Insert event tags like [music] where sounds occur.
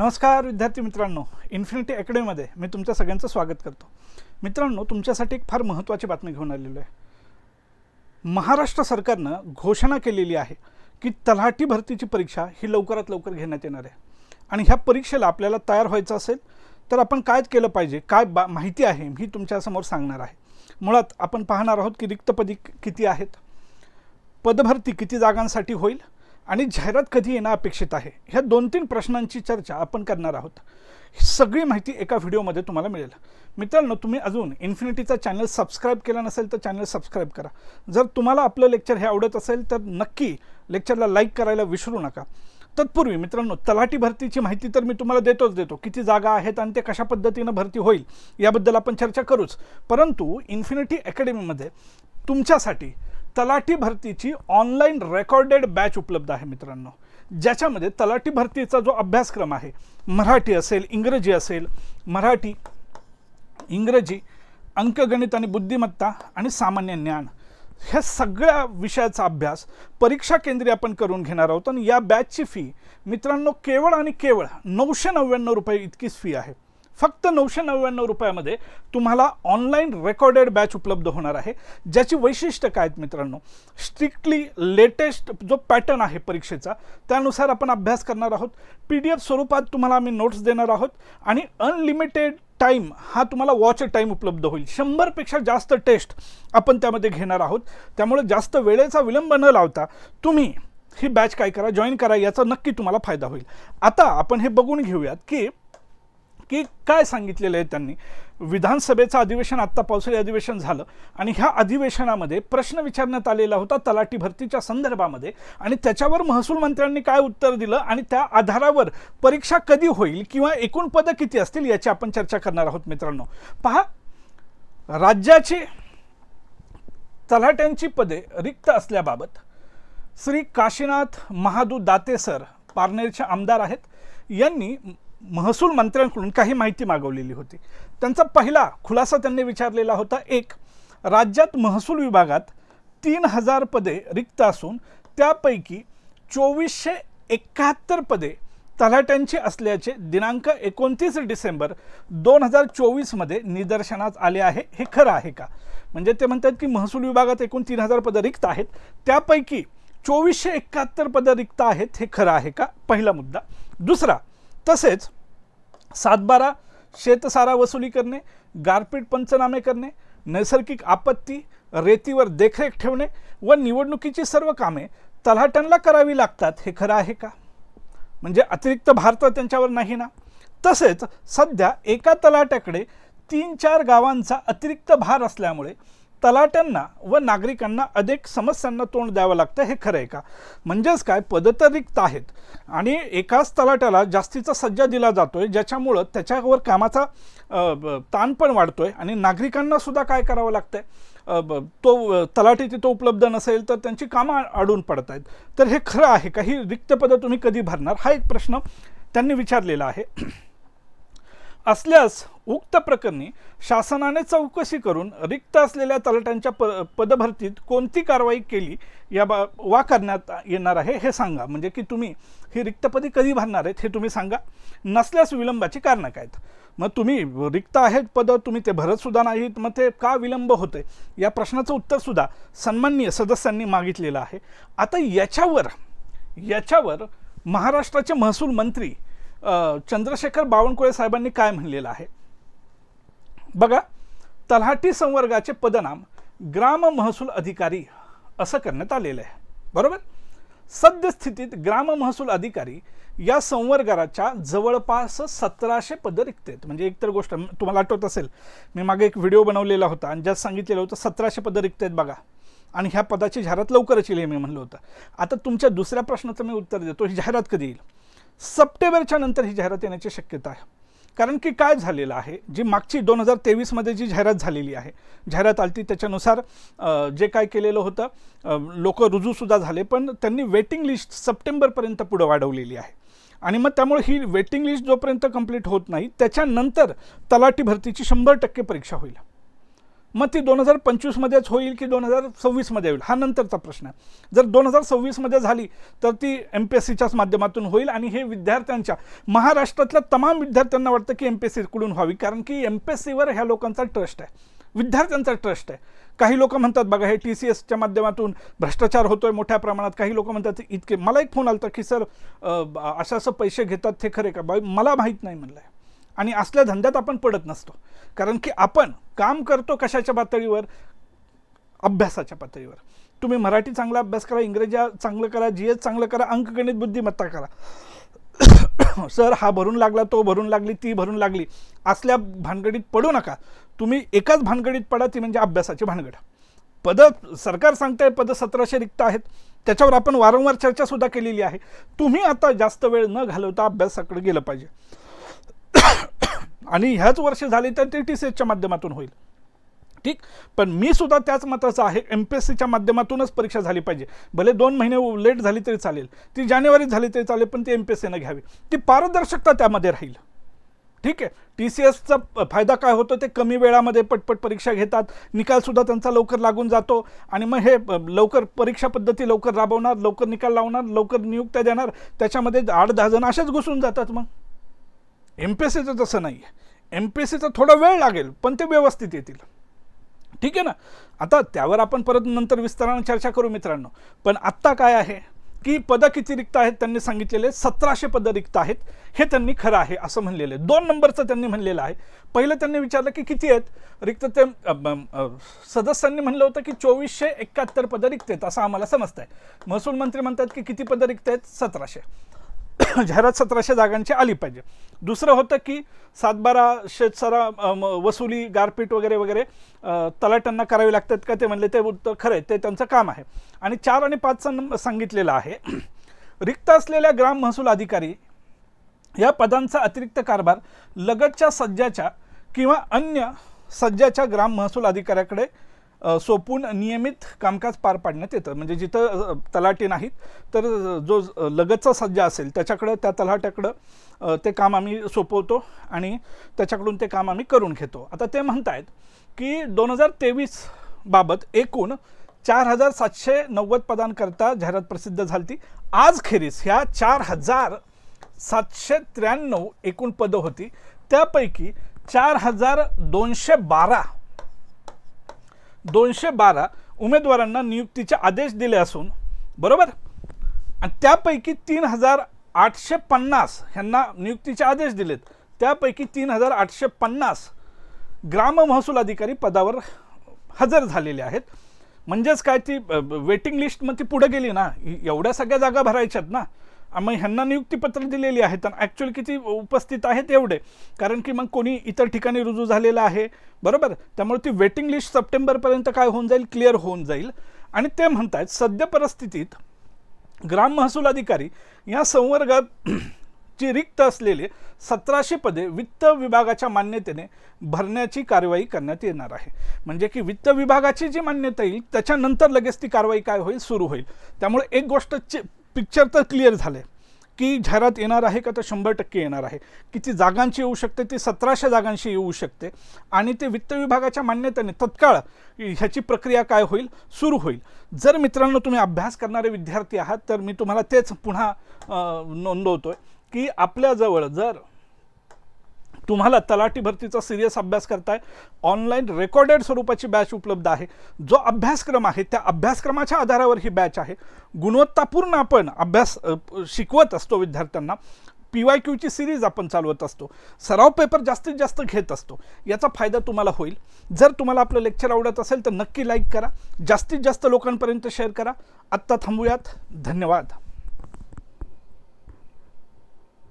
नमस्कार विद्यार्थी मित्रांनो. इन्फिनिटी अकॅडमीमध्ये मी तुमच्या सगळ्यांचं स्वागत करतो. मित्रांनो तुमच्यासाठी एक फार महत्त्वाची बातमी घेऊन आलेलो आहे. महाराष्ट्र सरकारनं घोषणा केलेली आहे की तलाठी भरतीची परीक्षा ही लवकरात लवकर घेण्यात येणार आहे. आणि ह्या परीक्षेला आपल्याला तयार व्हायचं असेल तर आपण काय केलं पाहिजे काय बा माहिती आहे मी तुमच्यासमोर सांगणार आहे. मुळात आपण पाहणार आहोत की रिक्त पदी किती आहेत पदभरती किती जागांसाठी होईल आणि जाहिरात कधी येणं अपेक्षित आहे? ह्या दोन तीन प्रश्नांची चर्चा आपण करणार आहोत. ही सगळी माहिती एका व्हिडिओमध्ये तुम्हाला मिळेल. मित्रांनो तुम्ही अजून इन्फिनिटीचा चॅनल सबस्क्राईब केला नसेल तर चॅनल सबस्क्राईब करा. जर तुम्हाला आपलं लेक्चर हे आवडत असेल तर नक्की लेक्चरला लाईक करायला विसरू नका. तत्पूर्वी मित्रांनो तलाठी भरतीची माहिती तर मी तुम्हाला देतोच देतो. किती जागा आहेत आणि ते कशा पद्धतीनं भरती होईल याबद्दल आपण चर्चा करूच. परंतु इन्फिनिटी अकॅडमीमध्ये तुमच्यासाठी तलाठी भरतीची ऑनलाईन रेकॉर्डेड बॅच उपलब्ध आहे मित्रांनो. ज्याच्यामध्ये तलाठी भरतीचा जो अभ्यासक्रम आहे मराठी असेल इंग्रजी असेल मराठी इंग्रजी अंकगणित आणि बुद्धिमत्ता आणि सामान्य ज्ञान ह्या सगळ्या विषयाचा अभ्यास परीक्षा केंद्री आपण करून घेणार आहोत. आणि या बॅचची फी मित्रांनो केवळ आणि केवळ नऊशे नव्याण्णव रुपये इतकीच फी आहे. फक्त नऊशे नव्याण्णव रुपयामध्ये तुम्हाला ऑनलाईन रेकॉर्डेड बॅच उपलब्ध होणार आहे. ज्याची वैशिष्ट्य काय आहेत मित्रांनो? स्ट्रिक्टली लेटेस्ट जो पॅटर्न आहे परीक्षेचा त्यानुसार आपण अभ्यास करणार आहोत. पी डी एफ स्वरूपात तुम्हाला आम्ही नोट्स देणार आहोत आणि अनलिमिटेड टाईम हा तुम्हाला वॉच टाईम उपलब्ध होईल. शंभरपेक्षा जास्त टेस्ट आपण त्यामध्ये घेणार आहोत. त्यामुळे जास्त वेळेचा विलंब न लावता तुम्ही ही बॅच काय करा जॉईन करा याचा नक्की तुम्हाला फायदा होईल. आता आपण हे बघून घेऊयात की की काय सांगितलेलं आहे त्यांनी? विधानसभेचं अधिवेशन आत्ता पावसाळी अधिवेशन झालं आणि ह्या अधिवेशनामध्ये प्रश्न विचारण्यात आलेला होता तलाठी भरतीच्या संदर्भामध्ये आणि त्याच्यावर महसूल मंत्र्यांनी काय उत्तर दिलं आणि त्या आधारावर परीक्षा कधी होईल किंवा एकूण पदं किती असतील याची आपण चर्चा करणार आहोत मित्रांनो. पहा राज्याची तलाट्यांची पदे रिक्त असल्याबाबत श्री काशीनाथ महादू दाते सर पारनेरचे आमदार आहेत. यांनी महसूल मंत्र्यांकडून काही माहिती मागवलेली होती. त्यांचा पहिला खुलासा त्यांनी विचारलेला होता एक राज्यात महसूल विभागात तीन हजार पदे रिक्त असून त्यापैकी चोवीसशे एकाहत्तर पदे तलाट्यांची असल्याचे दिनांक एकोणतीस डिसेंबर दोन हजार चोवीसमध्ये निदर्शनास आले आहे. हे खरं आहे का? म्हणजे ते म्हणतात की महसूल विभागात एकूण तीन हजार पदं रिक्त आहेत. त्यापैकी चोवीसशे एकाहत्तर पदं रिक्त आहेत हे खरं आहे का? पहिला मुद्दा. दुसरा तसेच सातबारा शेतसारा वसुली करणे गारपीट पंचनामे करणे नैसर्गिक आपत्ती रेतीवर देखरेख ठेवणे व निवडणुकीची सर्व कामे तलाट्यांना करावी लागतात हे खरं आहे का? म्हणजे अतिरिक्त भार तर त्यांच्यावर नाही ना? तसेच सध्या एका तलाट्याकडे तीन चार गावांचा अतिरिक्त भार असल्यामुळे तलाट्यांना व नागरिकांना अनेक समस्यांना तोंड द्यावं लागतं हे खरं आहे का? म्हणजेच काय? पदं तर रिक्त आहेत. आणि एकाच तलाट्याला जास्तीचा सज्जा दिला जातोय ज्याच्यामुळं त्याच्यावर कामाचा ताण पण वाढतोय आणि नागरिकांना सुद्धा काय करावं लागतंय? तो तलाठी तिथं उपलब्ध नसेल तर त्यांची कामं अडून पडत आहेत तर हे खरं आहे का? ही रिक्त पदं तुम्ही कधी भरणार? हा एक प्रश्न त्यांनी विचारलेला आहे. असल्यास उक्त प्रकरणी शासनाने चौकशी करून रिक्त असलेल्या तलाट्यांच्या प पदभरतीत कोणती कारवाई केली या बा वा करण्यात येणार आहे हे सांगा. म्हणजे की तुम्ही ही रिक्तपदी कधी भरणार आहेत हे तुम्ही सांगा. नसल्यास विलंबाची कारणं काय आहेत? मग तुम्ही रिक्त आहेत पदं तुम्ही ते भरतसुद्धा नाहीत मग ते का विलंब होते या प्रश्नाचं उत्तरसुद्धा सन्माननीय सदस्यांनी मागितलेलं आहे. आता याच्यावर याच्यावर महाराष्ट्राचे महसूल मंत्री चंद्रशेखर बावनकुळे साहेबांनी काय म्हणलेलं आहे? बघा तलाठी संवर्गाचे पदनाम ग्राम महसूल अधिकारी असं करण्यात आलेलं आहे. बरोबर? सद्यस्थितीत ग्राम महसूल अधिकारी या संवर्गाच्या जवळपास सतराशे पदं रिक्त आहेत म्हणजे एकतर गोष्ट तुम्हाला आठवत असेल मी मागे एक व्हिडिओ बनवलेला होता आणि ज्यात सांगितलेलं होतं सतराशे पदं रिक्त आहेत बघा. आणि ह्या पदाची जाहिरात लवकरच येईल मी म्हणलं होतं. आता तुमच्या दुसऱ्या प्रश्नाचं मी उत्तर देतो ही जाहिरात कधी येईल? सप्टेंबरच्या नंतर ही जाहिरात येण्याची शक्यता आहे. कारण की काय झालेलं आहे? जी मागची दोन हजार तेवीसमध्ये जी जाहिरात झालेली आहे जाहिरात आली ती त्याच्यानुसार जे काय केलेलं होतं लोक रुजूसुद्धा झाले पण त्यांनी वेटिंग लिस्ट सप्टेंबरपर्यंत पुढं वाढवलेली आहे. आणि मग त्यामुळे ही वेटिंग लिस्ट जोपर्यंत कंप्लीट होत नाही त्याच्यानंतर तलाठी भरतीची शंभर टक्के परीक्षा होईल. मग ती दोन हजार पंचवीसमध्येच होईल की दोन हजार सव्वीसमध्ये होईल? हा नंतरचा प्रश्न आहे. जर दोन हजार सव्वीसमध्ये झाली तर ती एम पी एस सीच्याच माध्यमातून होईल आणि हे विद्यार्थ्यांच्या महाराष्ट्रातल्या तमाम विद्यार्थ्यांना वाटतं की एम पी एस सीकडून व्हावी कारण की एम पी एस सीवर ह्या लोकांचा ट्रस्ट आहे. विद्यार्थ्यांचा ट्रस्ट आहे. काही लोक म्हणतात बघा हे टी सी एसच्या माध्यमातून भ्रष्टाचार होतोय मोठ्या प्रमाणात. काही लोक म्हणतात इतके. मला एक फोन आला होता की सर असं असं पैसे घेतात ते खरे का? बाई मला माहीत नाही म्हणलं आणि असल्या धंद्यात आपण पडत नसतो. कारण की आपण काम करतो कशाच्या पातळीवर? अभ्यासाच्या पातळीवर. तुम्ही मराठी चांगला अभ्यास करा इंग्रजी चांगलं करा जी एस चांगलं करा अंकगणित बुद्धिमत्ता करा. [coughs] सर हा भरून लागला तो भरून लागली ती भरून लागली. असल्या भानगडीत पडू नका. तुम्ही एकाच भानगडीत पडा ती म्हणजे अभ्यासाची भानगड. पद सरकार सांगतंय पद सतराशे रिक्त आहेत. त्याच्यावर आपण वारंवार चर्चासुद्धा केलेली आहे. तुम्ही आता जास्त वेळ न घालवता अभ्यासाकडे गेलं पाहिजे. आणि ह्याच वर्ष झाली तर ते टी सी एसच्या माध्यमातून होईल. ठीक? पण मी सुद्धा त्याच मताचा आहे. एम पी एस सीच्या माध्यमातूनच परीक्षा झाली पाहिजे. भले दोन महिने लेट झाली तरी चालेल. ती जानेवारीत झाली तरी चालेल पण ती एम पी एस सीनं घ्यावी. ती पारदर्शकता त्यामध्ये राहील. ठीक आहे? टी सी एसचा फायदा काय होतो? ते कमी वेळामध्ये पटपट परीक्षा घेतात. निकालसुद्धा त्यांचा लवकर लागून जातो. आणि मग हे लवकर परीक्षा पद्धती लवकर राबवणार लवकर निकाल लावणार लवकर नियुक्त्या देणार त्याच्यामध्ये आठ दहा जण असेच घुसून जातात मग. एम पी एस सीचं तसं नाही आहे एम पी एस सीचा थोडा वेळ लागेल पण ते व्यवस्थित येतील. ठीक आहे ना? आता त्यावर आपण परत नंतर विस्ताराने चर्चा करू मित्रांनो. पण आत्ता काय आहे? की पदं किती रिक्त आहेत त्यांनी सांगितलेले सतराशे पदं रिक्त आहेत हे त्यांनी खरं आहे असं म्हणलेलं आहे. दोन नंबरचं त्यांनी म्हणलेलं आहे. पहिलं त्यांनी विचारलं की किती आहेत? रिक्त ते सदस्यांनी म्हणलं होतं की चोवीसशे एकाहत्तर पदं रिक्त आहेत असं आम्हाला समजतं आहे महसूल मंत्री म्हणतात की किती पदं रिक्त आहेत? सतराशे. [coughs] जाहिरात सतराशे जागांची आली पाहिजे. दुसरं होतं की सातबारा शेतसारा वसुली गारपीट वगैरे वगैरे तलाट्यांना करावी लागतात का ते म्हणले ते उत्तर खरं आहे ते त्यांचं काम आहे. आणि चार आणि पाच सांगितलेलं आहे [coughs] रिक्त असलेल्या ग्राम महसूल अधिकारी या पदांचा अतिरिक्त कारभार लगतच्या सज्जाच्या किंवा अन्य सज्जाच्या ग्राम महसूल अधिकाऱ्याकडे सोपून नियमित कामकाज पार पाडण्यात येतं. म्हणजे जिथं तलाटे नाहीत तर जो लगतचा सज्जा असेल त्याच्याकडं त्या तलाट्याकडं ते काम आम्ही सोपवतो आणि त्याच्याकडून ते काम आम्ही करून घेतो. आता ते म्हणतायत की दोन हजार तेवीस बाबत एकूण चार हजार सातशे नव्वद पदांकरता जाहिरात प्रसिद्ध झाली आज खेरीस ह्या चार हजार सातशे त्र्याण्णव एकूण पदं होती. त्यापैकी चार हजार दोनशे बारा दोनशे बारा उमेदवारांना नियुक्तीचे आदेश दिले असून बरोबर? आणि त्यापैकी तीन हजार आठशे पन्नास ह्यांना नियुक्तीचे आदेश दिलेत. त्यापैकी तीन हजार आठशे पन्नास ग्राम महसूल अधिकारी पदावर हजर झालेले आहेत. म्हणजेच काय ती वेटिंग लिस्ट मग ती पुढे गेली ना? एवढ्या सगळ्या जागा भरायच्यात ना? मग ह्यांना नियुक्तीपत्र दिलेली आहेत. आणि ॲक्च्युअली किती उपस्थित आहेत एवढे. कारण की मग कोणी इतर ठिकाणी रुजू झालेलं आहे. बरोबर? त्यामुळे ती वेटिंग लिस्ट सप्टेंबरपर्यंत काय होऊन जाईल? क्लिअर होऊन जाईल. आणि ते म्हणत आहेत सद्य परिस्थितीत ग्राम महसूल अधिकारी या संवर्गात [clears throat] ची रिक्त असलेले सतराशे पदे वित्त विभागाच्या मान्यतेने भरण्याची कारवाई करण्यात येणार आहे. म्हणजे की वित्त विभागाची जी मान्यता येईल त्याच्यानंतर लगेच ती कारवाई काय होईल? सुरू होईल. त्यामुळे एक गोष्ट पिक्चर तर क्लिअर झाले की जाहिरात येणार आहे का तर शंभर टक्के येणार आहे. किती जागांची येऊ शकते ती सतराशे जागांशी येऊ शकते. आणि ते वित्त विभागाच्या मान्यतेने तत्काळ ह्याची प्रक्रिया काय होईल? सुरू होईल. जर मित्रांनो तुम्ही अभ्यास करणारे विद्यार्थी आहात तर मी तुम्हाला तेच पुन्हा नोंदवतोय की आपल्याजवळ जर तुम्हाला तलाठी भरतीचा सिरियस अभ्यास करताय. ऑनलाईन रेकॉर्डेड स्वरूपाची बॅच उपलब्ध आहे. जो अभ्यासक्रम आहे त्या अभ्यासक्रमाच्या आधारावर ही बॅच आहे. गुणवत्तापूर्ण आपण अभ्यास शिकवत असतो विद्यार्थ्यांना. पी वाय क्यूची सिरीज आपण चालवत असतो. सराव पेपर जास्तीत जास्त घेत असतो. याचा फायदा तुम्हाला होईल. जर तुम्हाला आपलं लेक्चर आवडत असेल तर नक्की लाईक करा. जास्तीत जास्त लोकांपर्यंत शेअर करा. आत्ता थांबूयात. धन्यवाद.